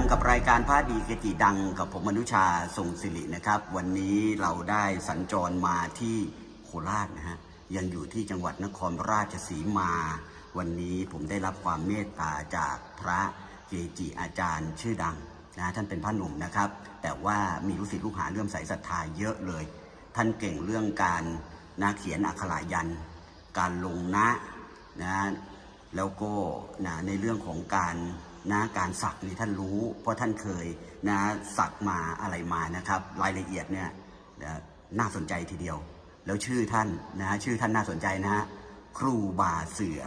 ำกับรายการพระดีเกจิดังกับผมมนุชาทรงศิรินะครับ วันนี้เราได้สัญจรมาที่โคราชนะฮะยังอยู่ที่จังหวัดนครราชสีมา วันนี้ผมได้รับความเมตตาจากพระเกจิอาจารย์ชื่อดังนะท่านเป็นพระหนุ่มนะครับ แต่ว่ามีลูกศิษย์ลูกหาเลื่อมใสศรัทธาเยอะเลย ท่านเก่งเรื่องการนะเขียนอักขระยัน การลงนะนะแล้วก็นะในเรื่องของการ นะการสักนี่ท่านรู้ เพราะท่านเคยนะสักมาอะไรมานะครับ รายละเอียดเนี่ยนะน่าสนใจทีเดียว แล้วชื่อท่านนะชื่อท่านน่าสนใจนะฮะครูบาเสือ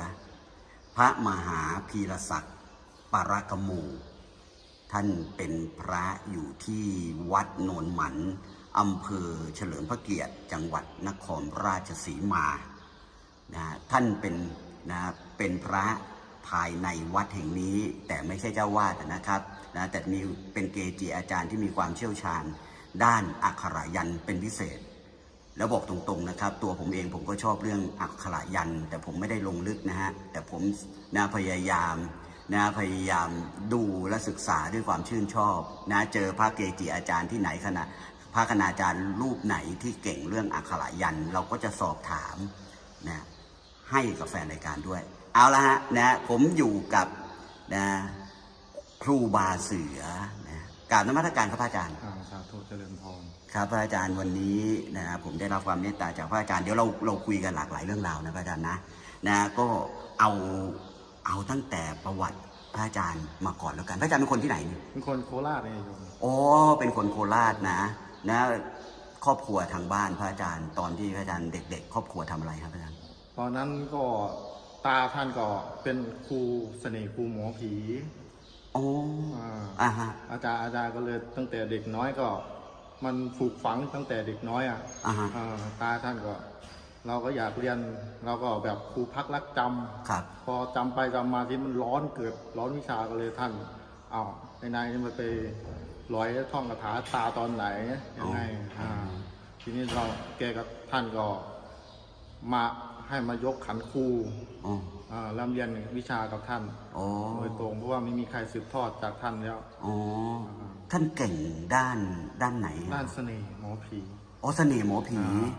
พระมหาพีรศักดิ์ปรกมูท่านเป็นพระอยู่ที่วัดโนนหมันอำเภอเฉลิมพระเกียรติจังหวัดนครราชสีมานะท่านเป็นนะเป็นพระ ภายในวัดแห่งนี้ แต่ไม่ใช่เจ้าวาดนะครับนะแต่มีเป็นเกจิอาจารย์ที่มีความเชี่ยวชาญ ด้านอักขระยันเป็นพิเศษ แล้วบอกตรงๆนะครับ ตัวผมเองผมก็ชอบเรื่องอักขระยัน แต่ผมไม่ได้ลงลึกนะฮะแต่ผมนะพยายามนะพยายามดูและศึกษาด้วยความชื่นชอบนะเจอพระเกจิอาจารย์ที่ไหนขณะพระคณาจารย์รูปไหนที่เก่งเรื่องอักขระยัน เราก็จะสอบถามนะให้กับแฟนรายการด้วย เอาละฮะนะผมอยู่กับนะครูบาเสือนะกราบนมัสการครับพระอาจารย์อ่าสาธุเจริญพรครับพระอาจารย์วันนี้นะผมได้รับความเมตตาจากพระอาจารย์เดี๋ยวเราเราคุยกันหลากหลายเรื่องราวนะพระอาจารย์นะนะก็เอาเอาตั้งแต่ประวัติพระอาจารย์มาก่อนแล้วกันพระอาจารย์เป็นคนที่ไหนเนี่ยเป็นคนโคราชเองโยมอ๋อเป็นคนโคราชนะนะครอบครัวทางบ้านพระอาจารย์ ตอนที่พระอาจารย์เด็ก ๆ ครอบครัวทำอะไรครับพระอาจารย์ตอนนั้นก็ ตาท่านก็เป็นครูเสน่ห์ครูหมอผีอ๋ออ่าอ่าฮะอาจารย์อาจารย์ก็เลยตั้งแต่เด็กน้อยก็ มันผูกฝังตั้งแต่เด็กน้อยอะอ่าฮะอ่าตาท่านก็ เราก็อยากเรียนเราก็แบบครูพักรักจำครับ พอจำไปจำมาที่มันร้อนเกิดร้อนวิชาก็เลยท่านเอาไอ้นายนี่มันไปร้อยท่องคาถาตาตอนไหนยังไงอ๋ออ่ อ่าทีนี้เราแกกับท่านก็มา ให้มายกขันครูอ๋ออ่าแล้วเรียนวิชากับท่านอ๋อโดยตรงเพราะว่าไม่มีใครสืบทอดจากท่านแล้วอ๋อท่านเก่งด้านด้านไหนด้านเสน่ห์หมอผีอ๋อเสน่ห์หมอผีอ่า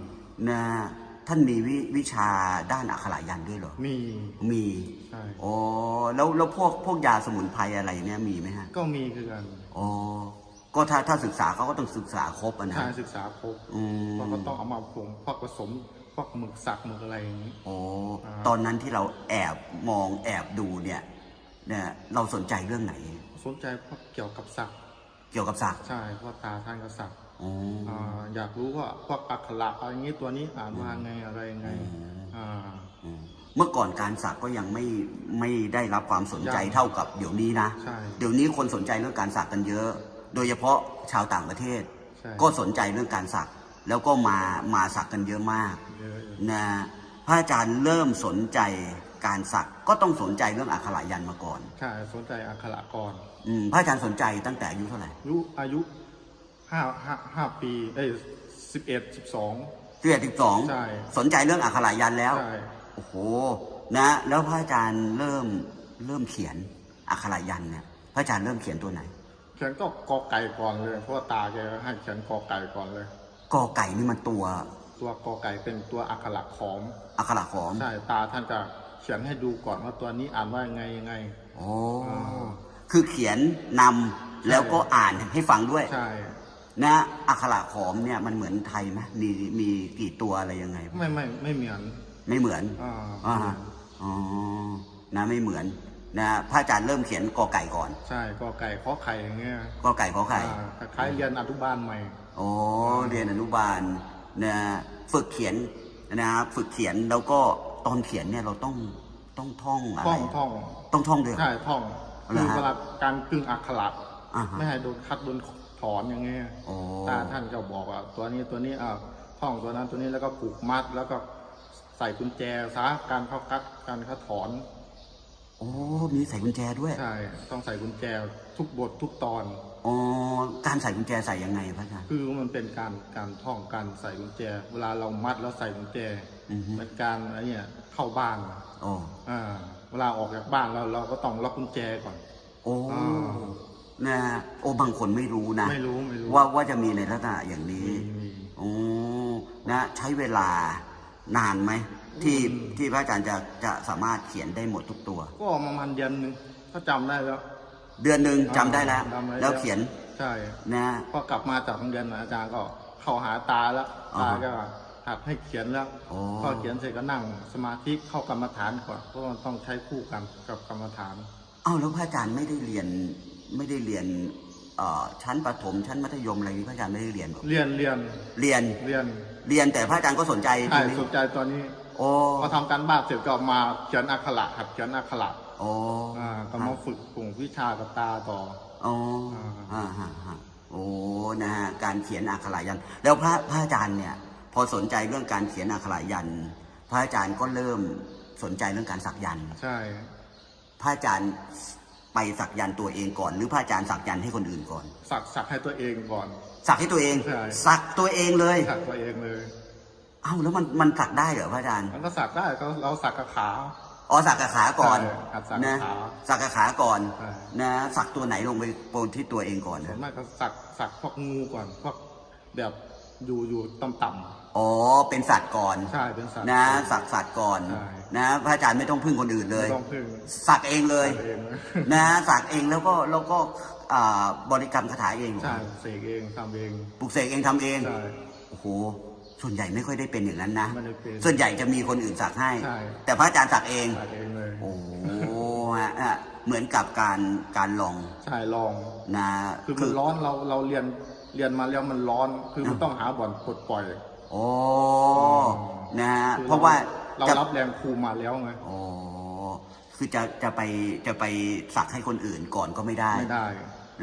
นะท่านมีวิวิชาด้านอักขระยันต์ด้วยเหรอ มี มีใช่ อ๋อแล้วแล้วพวกพวกยาสมุนไพรอะไรเนี่ยมีไหมฮะก็มีคือกันอ๋อก็ถ้าถ้าศึกษาเขาก็ต้องศึกษาครบอะนะใช่ศึกษาครบอืม เพราะก็ต้องเอามาผงพวกผสมพ วกหมึกสักหมึกอะไรอย่างนี้ อ๋ออ่าตอนนั้นที่เราแอบมองแอบดูเนี่ยเนี่ยเราสนใจเรื่องไหน สนใจพวกเกี่ยวกับสักเกี่ยวกับศักดิ์ใช่เพราะตาท่านก็สักอ๋ออาอยากรู้ว่าพวกอักขระอะไรอย่างนี้ตัวนี้อ่านว่าไงอะไรยังไงอืมอ่าอืมเมื่อก่อนการสักก็ยังไม่ไม่ได้รับความสนใจยังเท่ากับเดี๋ยวนี้นะใช่เดี๋ยวนี้คนสนใจเรื่องการสักกันเยอะ โดยเฉพาะชาวต่างประเทศใช่ก็สนใจเรื่องการสัก แล้วก็มามาสักกันเยอะมากเยอะอยู่นะพระอาจารย์เริ่มสนใจการสักก็ต้องสนใจเรื่องอักขระยันต์มาก่อนใช่สนใจอักขระก่อนอืมพระอาจารย์สนใจตั้งแต่อายุเท่าไหร่อายุอายุห้าห้าห้าปีเอ้ยสิบเอ็ดสิบสองสิบเอ็ดสิบสองใช่สนใจเรื่องอักขระยันต์แล้วใช่โอ้โหนะ แล้วพระอาจารย์เริ่มเริ่มเขียนอักขระยันต์เนี่ยพระอาจารย์เริ่มเขียนตัวไหนเขียนก็กอไก่ก่อนเลยเพราะว่าตาแกให้เขียนกอไก่ก่อนเลย กอไก่นี่มันตัวตัวกอไก่เป็นตัวอักขระขอมอักขระขอมใช่ตาท่านจะเขียนให้ดูก่อนว่าตัวนี้อ่านว่ายังไงยังไงโอ้อ่าคือเขียนนำแล้วก็อ่านให้ฟังด้วยใช่นะอักขระขอมเนี่ยมันเหมือนไทยไหมมีมีกี่ตัวอะไรยังไง ไม่ไม่ไม่เหมือน ไม่เหมือนอ่าอ่าฮะอ๋อนะไม่เหมือน นะพระอาจารย์เริ่มเขียนกอไก่ก่อนใช่กอไก่ขอไข่อย่างเงี้ยกอไก่ขอไข่อ่าคล้ายๆเรียนอนุบาลใหม่ โอ้เรียนอนุบาลนะฝึกเขียนนะครับฝึกเขียนแล้วก็ตอนเขียนเนี่ยเราต้องต้องท่องอะไรท่องท่องต้องท่องด้วยเหรอ ใช่ท่องเหรคืออฮะเวลาการกึ่งอักขระอ่าฮะ ไม่ให้โดนคัดโดนถอนอย่างเงี้ยโอ้ ตาท่านก็บอกว่าตัวนี้ตัวนี้อ่าท่องตัวนั้นตัวนี้แล้วก็ผูกมัดแล้วก็ใส่กุญแจซะการเข้ากัดการเข้าถอน โอ้มีใส่กุญแจด้วยใช่ต้องใส่กุญแจทุกบททุกตอนอ๋อการใส่กุญแจใส่ยังไงพระอาจารย์คือมันเป็นการการท่องการใส่กุญแจ เวลาเรามัดแล้วใส่กุญแจอือฮึเป็นการอะไรเนี่ยเข้าบ้านโอ้อ่าเวลาออกจากบ้านเราเราก็ต้องล็อกกุญแจก่อน โอ้อ่านะฮะโอ้บางคนไม่รู้นะไม่รู้ไม่รู้ว่าว่าจะมีในลักษณะอย่างนี้มีมีโอ้นะ ใช้เวลานานไหม ที่อืมที่พระอาจารย์จะจะสามารถเขียนได้หมดทุกตัว ก็ประมาณเดือนหนึงถ้าจำได้แล้ว เดือนหนึ่งจำได้แล้ว จำได้แล้ว แล้วเขียนใช่นะพอกลับมาจากโรงเรียนอาจารย์ก็เข้าหาตาแล้วอ่าตาก็หัดให้เขียนแล้วโอ้พอเขียนเสร็จก็นั่งสมาธิเข้ากรรมฐานก่อนเพราะมันต้องใช้คู่กันกับกรรมฐาน เอ้าแล้วพระอาจารย์ไม่ได้เรียนไม่ได้เรียนเอ่อชั้นประถมชั้นมัธยมอะไรนี้พระอาจารย์ไม่ได้เรียนหรอเรียนเรียนเรียนเรียนเรียนแต่พระอาจารย์ก็สนใจตรใช่งนี้สนใจตอนนี้ โอ้พอทำการบ้านเสร็จก็มาเขียนอักขระหัดเขียนอักขระโอ้อ่าก็มาฝึกกลุ่มวิชากับตาต่อ โอ้อ่าอ่าฮะฮะโอ้นะฮะการเขียนอักขระยันต์แล้วพระพระอาจารย์เนี่ย พอสนใจเรื่องการเขียนอักขระยันต์พระอาจารย์ก็เริ่มสนใจเรื่องการสักยันต์ใช่ พระอาจารย์ไปสักยันต์ตัวเองก่อน หรือพระอาจารย์สักยันต์ให้คนอื่นก่อน สักสักให้ตัวเองก่อน สักให้ตัวเอง ใช่ สักตัวเองเลย สักตัวเองเลย เอ้าแล้วมันมันสักได้เหรอพระอาจารย์มันก็สักได้ก็เราสักกับขาอ๋อสักกับขาก่อนใช่หัดสักนะขาสักกับขาก่อนใช่ นะสักตัวไหนลงไปบนที่ตัวเองก่อนส่วนะนมากก็สักสักพวกงูก่อนพวกแบบอยู่อยู่ต่ำๆอ๋อเป็นสัตว์ก่อนใช่เป็นสัตว์ นะสักสัตว์ก่อนใช่ นะพระอาจารย์ไม่ต้องพึ่งคนอื่นเลย ไม่ต้องพึ่งสักเองเลยสักเองเลยนะสักเองแล้วก็แล้วก็อ่าบริกรรมคาถาเองใช่เสกเองทำเองปลุกเสกเองทำเอง ใช่โอ้โห ส่วนใหญ่ไม่ค่อยได้เป็นอย่างนั้นนะ ไม่ได้เป็นส่วนใหญ่จะมีคนอื่นสักให้ ใช่ แต่พระอาจารย์สักเองสักเองเลยโอ้โหฮะฮะเหมือนกับการการลองใช่ลอง นะ คือมันร้อนเราเราเรียนเรียนมาแล้วมันร้อน คือมันต้องหาบ่อนปลดปล่อยโอ้นะฮะคือเพราะว่าเราจะรับแรงครูมาแล้วไง อ๋อคือจะจะไปจะไปสักให้คนอื่นก่อนก็ไม่ได้ไม่ได้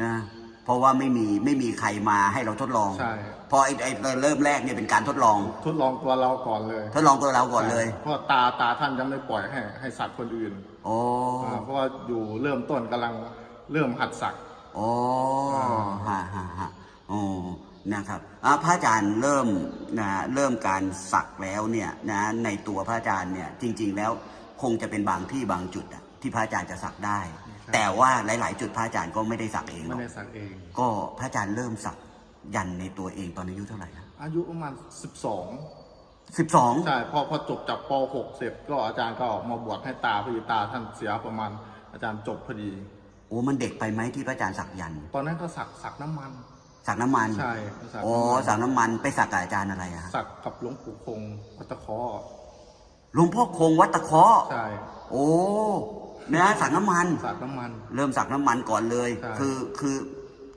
นะ เพราะว่าไม่มีไม่มีใครมาให้เราทดลองใช่ เพราะไอ้ไอ้เริ่มแรกเนี่ยเป็นการทดลอง ทดลองตัวเราก่อนเลยทดลองตัวเราก่อนเลยใช่เพราะตาตาท่านจะไม่ปล่อยให้ให้สักคนอื่นโอ้อ่าเพราะว่าอยู่เริ่มต้นกำลังเริ่มหัดสัก โอ้ฮะฮะฮะโอ้นะครับอะพระอาจารย์เริ่มนะเริ่มการสักแล้วเนี่ยนะในตัวพระอาจารย์เนี่ยจริง ๆ แล้วคงจะเป็นบางที่บางจุดอะที่พระอาจารย์จะสักได้ครับ แต่ว่าหลาย ๆ จุดพระอาจารย์ก็ไม่ได้สักเองหรไม่อกได้สักเอง ก็พระอาจารย์เริ่มสักยันในตัวเองตอนอายุเท่าไหร่นะอายุประมาณสิบสองสิบสอง ใช่พอพอจบจากป .6 เสร็จก็อาจารย์ก็ออกมาบวชให้ตาพอดีตาท่านเสียประมาณอาจารย์จบพอดี โอ้มันเด็กไปไหมที่พระอาจารย์สักยันต์ตอนนั้นก็สักสักน้ำมัน สักน้ำมันใช่สักโอ้น้ำมันสักน้ำมันไปสักกับอาจารย์อะไรอะสักกับหลวงปู่คงวัดตะเคอ หลวงพ่อคงวัดตะเคาะใช่ โอ้นะสักน้ำมัน สักน้ำมัน เริ่มสักน้ำมันก่อนเลย ใช่ คือคือ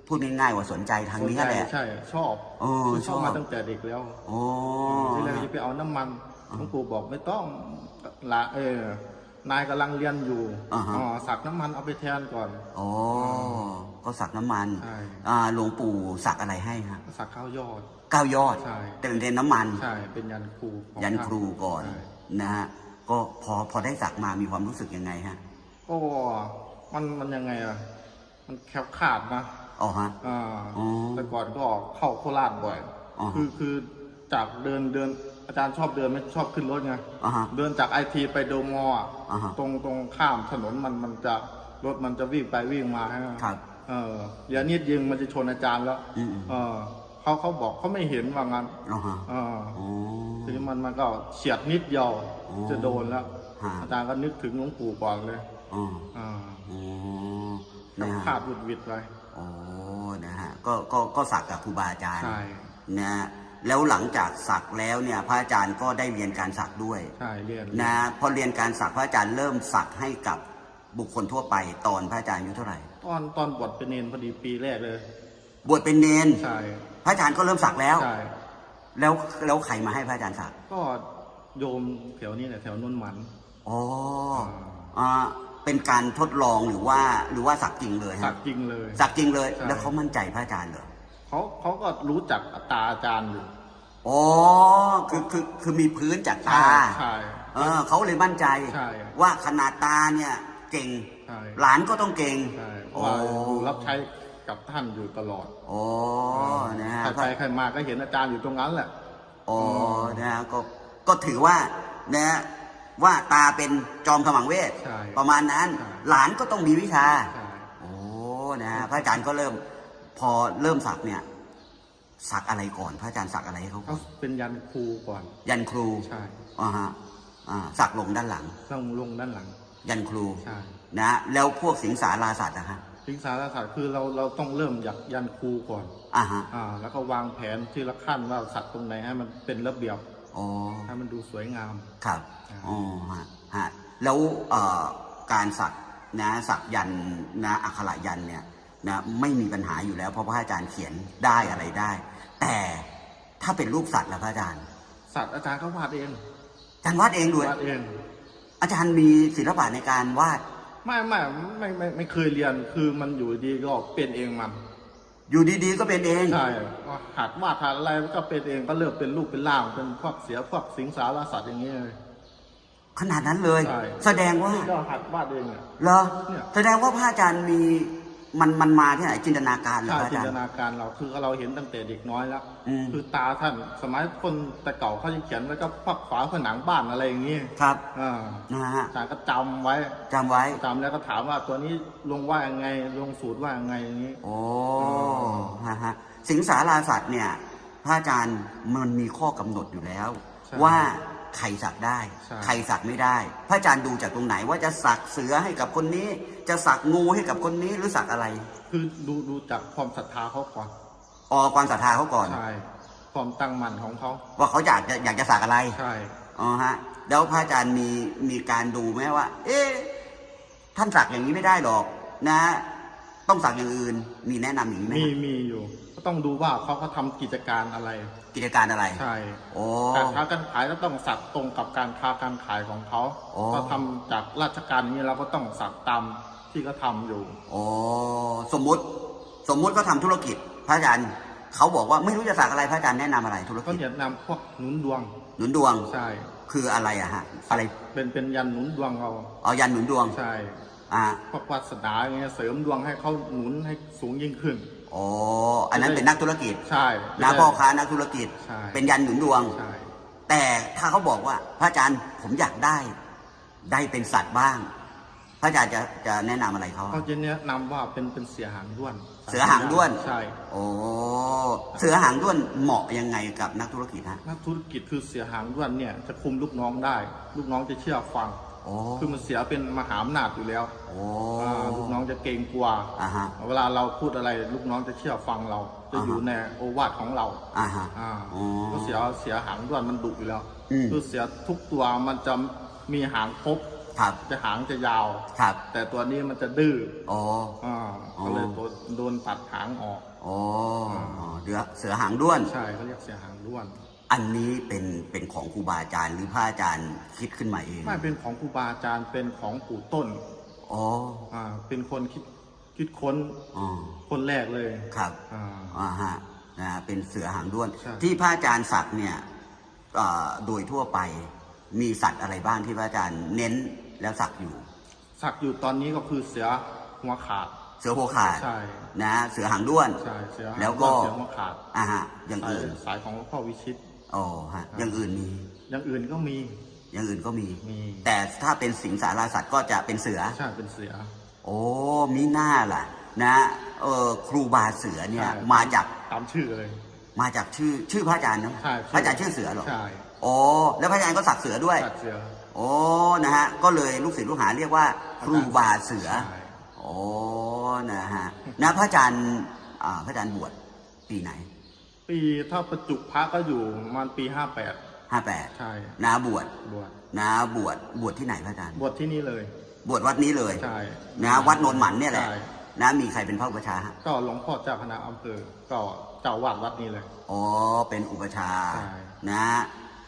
พูดง่ายๆว่าสนใจทางนี้สนใจแหละ ใช่ ชอบเออคือชอบชอบ มาตั้งแต่เด็กแล้วโอ้ ที่แรกจะไปเอาน้ำมันหลวงปู่บอกไม่ต้องละเออ นายกำลังเรียนอยู่อ่าฮะอ๋อสักน้ำมันเอาไปแทนก่อน โอ้ก็สักน้ำมันใช่ อ่าหลวงปู่สักอะไรให้ฮะสักข้าวยอด เก้ายอด ใช่ แต่เป็นน้ำมัน ใช่ เป็นยันครูของยันท่าครูก่อน ใช่ นะฮะก็พอพอได้สักมามีความรู้สึกยังไงฮะก็มันมันยังไงอะมันแคบขาดนะอ๋อฮะอ่าอ๋อแต่ก่อนก็เข้าโคราชบ่อยอ๋อคือคือจากเดินเดินอาจารย์ชอบเดินไม่ชอบขึ้นรถไงอ่าฮะเดินจากไอทีไปโดมออะอ่าฮะตรงตรงข้ามถนนมันมันจะรถมันจะวิ่งไปวิ่งมาใช่ไหมครับเออเดี๋ยวนิดยิงมันจะชนอาจารย์แล้วอืมอืมเออ เขาเขาบอกเขาไม่เห็นว่างั้นอ๋อฮะเอออ๋อ ทีนี้มันมันก็เฉียดนิดเดียวอ๋อจะโดนแล้ว ฮะ อาจารย์ก็นึกถึงหลวงปู่ก่อนเลยอ๋ออ่าอ๋อก็นะขาฮะดหวุดหวิดไปโอ้นะฮะก็ก็ก็สักกับครูบาอาจารย์ใช่นะฮะแล้วหลังจากสักแล้วเนี่ยพระอาจารย์ก็ได้เรียนการสักด้วย ใช่เรียนนะพอเรียนการสักพระอาจารย์เริ่มสักให้กับบุคคลทั่วไป ตอนพระอาจารย์อายุเท่าไหร่ ตอนตอนบวชเป็นเนนพอดีปีแรกเลย บวชเป็นเนนใช่พระอาจารย์ก็เริ่มสักแล้ว ใช่แล้วแล้วใครมาให้พระอาจารย์สักก็โยมแถวนี้แหละแถวนุ่นหมันอ๋ออ่าเป็นการทดลองหรือว่าหรือว่าสักจริงเลยสัฮะกจริงเลย สักจริงเลย ใช่ แล้วเขามั่นใจพระอาจารย์เหรอเขาเขาก็รู้จักตาอาจารย์อยู่อ๋อคือคือคือมีพื้นจากตา ใช่ เออเขาเลยมั่นใจ ใช่ ว่าขนาดตาเนี่ยเก่ง ใช่หลานก็ต้องเก่งใช่เพโอ้ราะว่าอยู่รับใช้ กับท่านอยู่ตลอดโอ้นะฮะใครไปใครมาก็เห็นอาจารย์อยู่ตรงนั้นแหละโอ้นะฮะก็ก็ถือว่านะฮะว่าตาเป็นจอมขมังเวทใช่ประมาณนั้นใช่หลานก็ต้องมีวิชาใช่โอ้นะฮะพระอาจารย์ก็เริ่ม พอเริ่มสักเนี่ย สักอะไรก่อน พระอาจารย์สักอะไรให้เขาก่ก็อนเป็นยันครูก่อน ยันครูใช่อ่าฮะอ่าสักลงด้านหลังต้องลงด้านหลัง ยันครูใช่นะแล้วพวกสิงสาราสัตว์นะฮะ สิงสารสัตว์คือเราเราต้องเริ่มจากยันครูก่อนอ่าฮะอ่า แล้วก็วางแผนทีละขั้นว่าสัตว์ตรงไหนให้มันเป็นระเบียบอ๋อให้มันดูสวยงาม ครับอ่าอ๋อฮะฮะแล้วเอ่อการสักนะสักยันต์นะอักขระยันต์เนี่ยนะไม่มีปัญหาอยู่แล้ว เพราะพระอาจารย์เขียนได้อะไรได้ แต่ถ้าเป็นรูปสัตว์ล่ะพระอาจารย์ สัตว์อาจารย์ก็วาดเองอาจารย์วาดเองด้วยวาดเอง อาจารย์มีศิลปะในการวาด ไม่ไม่ไม่ไม่ไม่เคยเรียนคือมันอยู่ดีก็เป็นเองมัน อยู่ดีๆก็เป็นเองใช่ก็หัดวาดหัดอะไรมันก็เป็นเองก็เริ่มเป็นรูปเป็นร่างเป็นพวกเสียพวกสิงสารสัตว์อย่างเงี้ยเลยขนาดนั้นเลยใช่แสดงว่านี่ก็หัดวาดเองอะเหรอเนี่ยแสดงว่าพระอาจารย์มี มันมันมาที่ไหนจินตนาการเหรอใช่พระอาจิจารนย์ตนาการเราคือเราเห็นตั้งแต่เด็กน้อยแล้วอืม คือตาท่านสมัยคนแต่เก่าเขาจะเขียนไว้ก็พักฝาผนังบ้านอะไรอย่างงี้ครับอ่านะฮะอาจารย์ก็จำไว้จำไว้จำแล้วก็ถามว่าตัวนี้ลงว่ายังไงลงสูตรว่ายังไงอย่างนี้ โอ้ฮะฮะสิงสาราสัตว์เนี่ยพระอาจารย์มันมีข้อกำหนดอยู่แล้ว ใช่ ว่า ใครสักได้ ใช่ ใครสักไม่ได้ พระอาจารย์ดูจากตรงไหนว่าจะสักเสือให้กับคนนี้ จะสักงูให้กับคนนี้หรือสักอะไรคือดูดูจากความศรัทธาเขาก่อนออกความศรัทธาเขาก่อน ใช่ความตั้งมั่นของเขาว่าเขาอยากจะอยากจะสักอะไร ใช่ อ๋อฮะแล้วพระอาจารย์มีมีการดูไหมว่า เอ๊ะท่านสักอย่างนี้ไม่ได้หรอก นะ ต้องสักอย่างอื่น มีแนะนำอย่างนี้ไหมมีฮะมีอยู่ ก็ต้องดูว่าเขาเขาทำกิจการอะไร กิจการอะไร ใช่โอ้ การค้าการขายก็ต้องสักตรงกับการค้าการขายของเขาอ๋อเขาทำจากราชการอย่างนี้เราก็ต้องสักตามที่เขาทำอยู่ โอ้สมมุติสมมุติเขาทำธุรกิจ พระอาจารย์เขาบอกว่าไม่รู้จะสักอะไรพระอาจารย์แนะนำอะไรธุรก็กิจแนะนำพวกหนุนดวง หนุนดวงใช่ คืออะไรอะฮะอะไรเป็นเป็นยันหนุนดวงเราเอายันหนุนดวงใช่ อ่า พวกวาสนาอย่างเงี้ยเสริมดวงให้เขาหนุนให้สูงยิ่งขึ้น โอ้อันนั้นเป็นนักธุรกิจใช่นะพ่อค้านักธุรกิจ ใช่ เป็นยันหนุนดวง ใช่ แต่ถ้าเขาบอกว่า พระอาจารย์ผมอยากได้ ได้เป็นสัตว์บ้าง พระอาจารย์จะจะแนะนำอะไรเขาเขาจะแนะนำว่าเป็นเป็นเสือหางด้วนเสือหางด้วนใช่โอ้เสือหางด้วนเหมาะยังไงกับนักธุรกิจฮะนักธุรกิจคือเสือหางด้วนเนี่ยจะคุมลูกน้องได้ ลูกน้องจะเชื่อฟัง โอ้คือมันเสียเป็นมหาอำนาจอยู่แล้วโอ้ อ่าลูกน้องจะเกรงกลัวอ่าฮะ เวลาเราพูดอะไรลูกน้องจะเชื่อฟังเรา จะอ่าฮะอยู่ในโอวาทของเรา อ่าฮะ อ่าอ๋อก็เสียเสียหางด้วนมันดุอยู่แล้ว อืม คือเสียทุกตัวมันจะมีหางครบครับ จะหางจะยาว ครับ แต่ตัวนี้มันจะดื้อโอ้อ่าอ๋อ ก็เลยโดนโดนตัดหางออกโอ้อ๋อเดือเสือหางด้วน ใช่เขาเรียกเสียหางด้วน อันนี้เป็นเป็นของครูบาอาจารย์หรือพระอาจารย์คิดขึ้นมาเองไม่เป็นของครูบาอาจารย์เป็นของปู่ต้นอ๋ออ่าเป็นคนคิดคิดค้นอ๋อคนแรกเลยครับอ่าอ่าฮะนะเป็นเสือหางด้วนใช่ที่พระอาจารย์สักเนี่ยเอ่อโดยทั่วไปมีสัตว์อะไรบ้างที่พระอาจารย์เน้นแล้วสักอยู่ สักอยู่ตอนนี้ก็คือเสือหัวขาด เสือโพขาดใช่นะ เสือหางด้วนใช่เสือหางแล้วก็เสือหัวขาดอ่าฮะอย่างสายอื่นสายของหลวงพ่อวิชิต อ๋อฮะอย่างอื่นมี อย่างอื่นก็มี อย่างอื่นก็มี มี แต่ถ้าเป็นสิงสาราสัตว์ก็จะเป็นเสือ ใช่ เป็นเสือ โอ้มีหน้าล่ะ นะเออครูบาเสือเนี่ย ใช่ มาจาก ตามชื่อเลย มาจากชื่อชื่อพระอาจารย์เนอะใช่พระอาจารย์ชื่อเสือเหรอใช่ โอ้แล้วพระอาจารย์ก็สักเสือด้วย สักเสือ โอ้นะฮะ ก็เลยลูกศิษย์ลูกหาเรียกว่า ครูบาเสือ ใช่ โอ้นะฮะนะพระอาจารย์อ่าพระอาจารย์บวชปีไหน ปีถ้าประจุพระก็อยู่ประมาณปีห้าแปดห้าแปดใช่นาบวชบวชนาบวชบวชที่ไหนพระอาจารย์บวชที่นี่เลย บวชวัดนี้เลยใช่นะวัดโนนหมันเนี่ยแหละใช่ นะมีใครเป็นพระอุปชฌาย์ฮะก็หลวงพ่อเจ้าคณะอำเภอก็เจ้าวาดวัดนี้เลย อ๋อเป็นอุปชฌาย์ใช่ นะ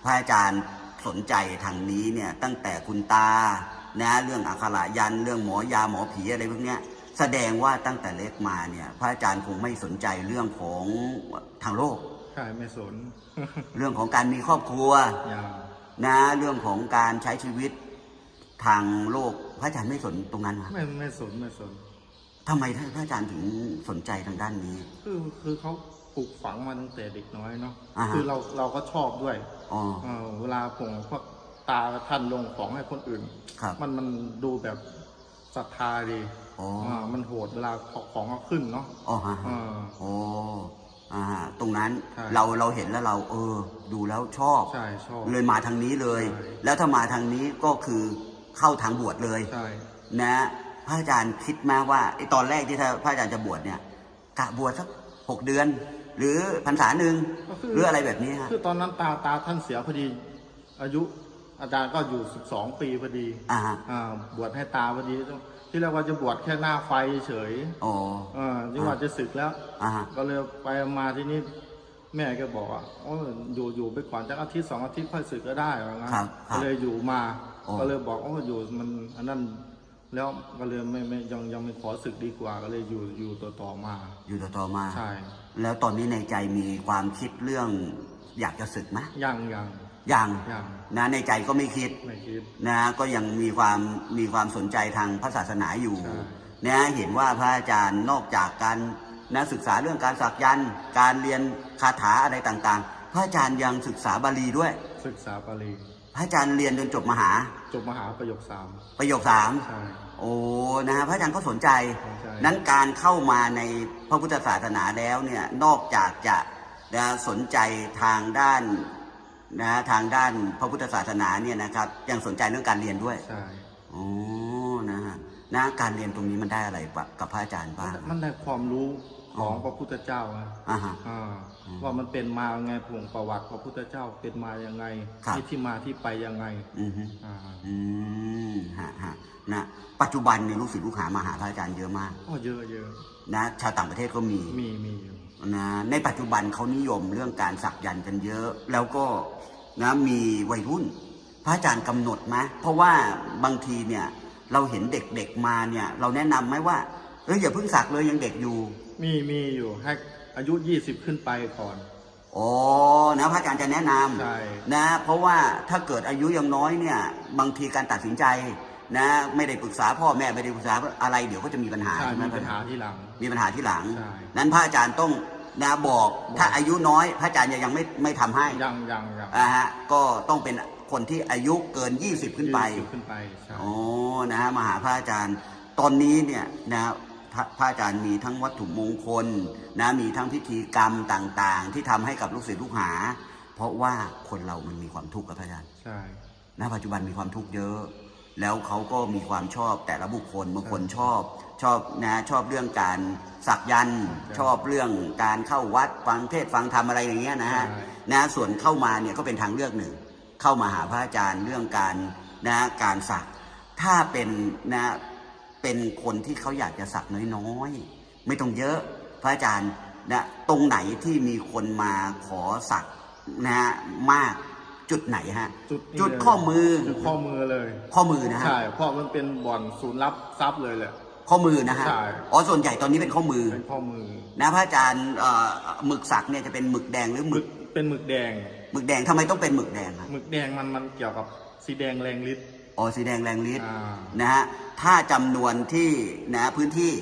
พระอาจารย์สนใจทางนี้เนี่ยตั้งแต่คุณตานะเรื่องอักขระยันต์เรื่องหมอยาหมอผีอะไรพวกเนี้ย แสดงว่าตั้งแต่เล็กมาเนี่ย พระอาจารย์คงไม่สนใจเรื่องของทางโลก ใช่ไม่สน เรื่องของการมีครอบครัวอย่างนะเรื่องของการใช้ชีวิตทางโลก พระอาจารย์ไม่สนตรงนั้นวะไม่ไม่สนไม่สนทำไมท่านพระอาจารย์ถึงสนใจทางด้านนี้ คือคือเขาปลูกฝังมาตั้งแต่เด็กน้อยเนาะอ่าฮะคือเราเราก็ชอบด้วยอ๋อเออเวลาผมพวกตาท่านลงของให้คนอื่นครับมันมันดูแบบศรัทธาดี อ๋ออ่ามันโหดเวลาของเขาขึ้นเนาะอ๋อฮะอ่าโอ้อ่าฮะตรงนั้นใช่ เราเราเห็นแล้วเรา เออ ดูแล้วชอบ ใช่ชอบ เลยมาทางนี้เลย ใช่ แล้วถ้ามาทางนี้ก็คือเข้าทางบวชเลย ใช่ นะพระอาจารย์คิดมาว่าไอ้ตอนแรกที่ถ้าพระอาจารย์จะบวชเนี่ยกะบวชสักหกเดือน หรือพรรษาหนึ่งก็คือ หรืออะไรแบบนี้ฮะ คือตอนนั้นตาตาท่านเสียพอดี อายุอาจารย์ก็อยู่ 12 ปีพอดีอ่าฮะ อ่าบวชให้ตาพอดี ที่แรกว่าจะบวชแค่หน้าไฟเฉยอ๋ออ่าที่ว่าจะศึกแล้ว อ่าฮะก็เลยไปมาที่นี่แม่ก็บอกว่าโอ้ยอยู่อยู่ไปก่อนจักอาทิตย์สองอาทิตย์ค่อยศึกก็ได้ว่างั้นครับครัก็บ เลยอยู่มา อ๋อ ก็เลยบอกโอ้อยู่มันอันนั้นแล้วก็เลยไม่ไม่ยังยังไม่ขอศึกดีกว่าก็เลยอยู่อยู่ต่อต่อมา อยู่ต่อต่อมา ใช่ แล้วตอนนี้ในใจมีความคิดเรื่องอยากจะศึกไหมยังยัง ยังยังนะในใจก็ไม่คิดไม่คิดนะก็ยังมีความมีความสนใจทางพระศาสนาอยู่ใช่นะเห็นว่าพระอาจารย์นอกจากการนะศึกษาเรื่องการสักยันต์การเรียนคาถาอะไรต่างๆ พระอาจารย์ยังศึกษาบาลีด้วย ศึกษาบาลี พระอาจารย์เรียนจนจบมหา จบมหาประโยคสามประโยคสามใช่โอ้นะฮะพระอาจารย์ก็สนใจสนใจนั้นการเข้ามาในพระพุทธศาสนาแล้วเนี่ยนอกจากจะนะสนใจทางด้าน นะทางด้านพระพุทธศาสนาเนี่ยนะครับ ยังสนใจเรื่องการเรียนด้วยใช่โอ้นะฮะนะการเรียนตรงนี้มันได้อะไรกับพระอาจารย์บ้างมันได้ความรู้ของอ๋อพระพุทธเจ้านะอ่าฮะอ่าอืมว่ามันเป็นมาไงผงประวัติพระพุทธเจ้าเป็นมายังไงครับมีที่มาที่ไปยังไงอือฮึอ่าอืมฮะฮะนะปัจจุบันเนี่ยลูกศิษย์ลูกหามาหาพระอาจารย์เยอะมากก็เยอะเยอะนะ ชาวต่างประเทศก็มีมีมีอยู่ นะในปัจจุบันเขานิยมเรื่องการสักยันต์กันเยอะ แล้วก็นะมีวัยรุ่น พระอาจารย์กำหนดไหมเพราะว่าบางทีเนี่ยเราเห็นเด็กๆมาเนี่ย เราแนะนำไหมว่าเอออย่าเพิ่งสักเลยยังเด็กอยู่ มีมีอยู่ให้อายุ20ขึ้นไปก่อนอ๋อนะพระอาจารย์จะแนะนใช่ำนะ เพราะว่าถ้าเกิดอายุยังน้อยเนี่ย บางทีการตัดสินใจ นะไม่ได้ปรึกษาพ่อแม่ไม่ได้ปรึกษาอะไรเดี๋ยวก็จะมีปัญหาใช่ใช่ไหมมีปัญหาที่หลัง มีปัญหาที่หลังใช่นั้นพระอาจารย์ต้องนะบอกบอกถ้าอายุน้อย พระอาจารย์ยังไม่ไม่ทำให้ยังยังยังอ่าฮะก็ต้องเป็นคนที่อายุเกิน 20 ขึ้นไป20ขึ้นไปใช่โอ้นะฮะมาหาพระอาจารย์ตอนนี้เนี่ยนะพระพระอาจารย์มีทั้งวัตถุมงคลนะมีทั้งพิธีกรรมต่างๆ ที่ทำให้กับลูกศิษย์ลูกหา เพราะว่าคนเรามันมีความทุกข์กับพระอาจารย์ใช่นะปัจจุบันมีความทุกข์เยอะ แล้วเขาก็มีความชอบแต่ละบุคคลบางคนชอบ ชอบนะชอบเรื่องการสักยันต์ชอบเรื่องการเข้าวัดฟังเทศน์ฟังธรรมอะไรอย่างเงี้ยนะฮะใช่นะส่วนเข้ามาเนี่ยก็เป็นทางเลือกหนึ่ง เข้ามาหาพระอาจารย์เรื่องการนะการสัก ถ้าเป็นนะเป็นคนที่เขาอยากจะสักน้อยๆ ไม่ต้องเยอะพระอาจารย์นะตรงไหนที่มีคนมาขอสักนะมาก จุดไหนฮะ จุดนี้จุดเลยข้อมือ จุดข้อมือเลยข้อมือนะฮะ ใช่เพราะมันเป็นบ่อนศูนย์รับทรัพย์เลยแหละ ข้อมือนะฮะ ใช่ อ๋อ ส่วนใหญ่ตอนนี้เป็นข้อมือ เป็นข้อมือนะพระอาจารย์เอ่อหมึกสักเนี่ยจะเป็นหมึกแดงหรือหหมึมึกกเป็นหมึกแดง หมึกแดงทำไมต้องเป็นหมึกแดงอะหมึกแดงมันมันเกี่ยวกับสีแดงแรงฤทธิ์อ๋อสีแดงแรงฤทธิ์อ่า นะฮะ ถ้าจำนวนที่นะพื้นที่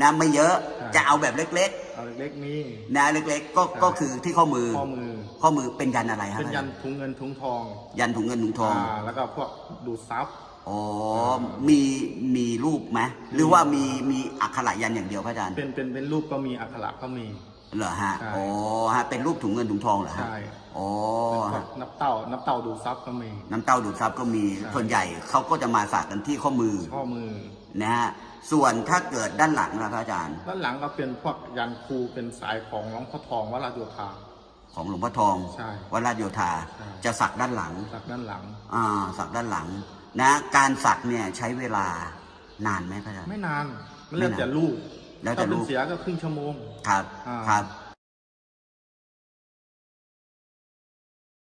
นะไม่เยอะใช่ จะเอาแบบเล็ก เอาเล็กๆนี้ๆนะเล็กๆก็ใช่ก็คือที่ข้อมือข้อมือข้อมือเป็นยันอะไรครับเป็นยันถุงเงินถุงทอง ยันถุงเงินถุงทองาแล้วก็พวกดูดซับอ๋อ มีมีรูปไหมหรือว่ามีมีอักขระยันอย่างเดียวพระอาจารย์เป็นเป็นเป็นรูปก็มีอักขระก็มีเหรอฮะใช่อ๋อฮะเป็นรูปถุงเงินถุงทองเหรอฮะใช่อ๋อเป็นพวฮะกนับเต่านับเต่าดูดซับก็มี น้ำเต้าดูดซับก็มีใช่ส่วนใหญ่เขาก็จะมาสักกันที่ข้อมือข้อมือนะฮะ ส่วนถ้าเกิดด้านหลังนะพระอาจารย์ ด้านหลังก็เป็นพวกยันครูเป็นสายของหลวงพ่อทองวัดราชโยธา ของหลวงพ่อทองใช่วัดราชโยธาใช่ จะสักด้านหลังจากด้านหลัง อ่าสักด้านหลัง นะ การสักเนี่ยใช้เวลานานไหมพระอาจารย์ ไม่นานมันเริ่มแต่ลูกแล้วแต่ถ้าลูเป็นก เสียก็ครึ่งชั่วโมง ครับอ่า ครับ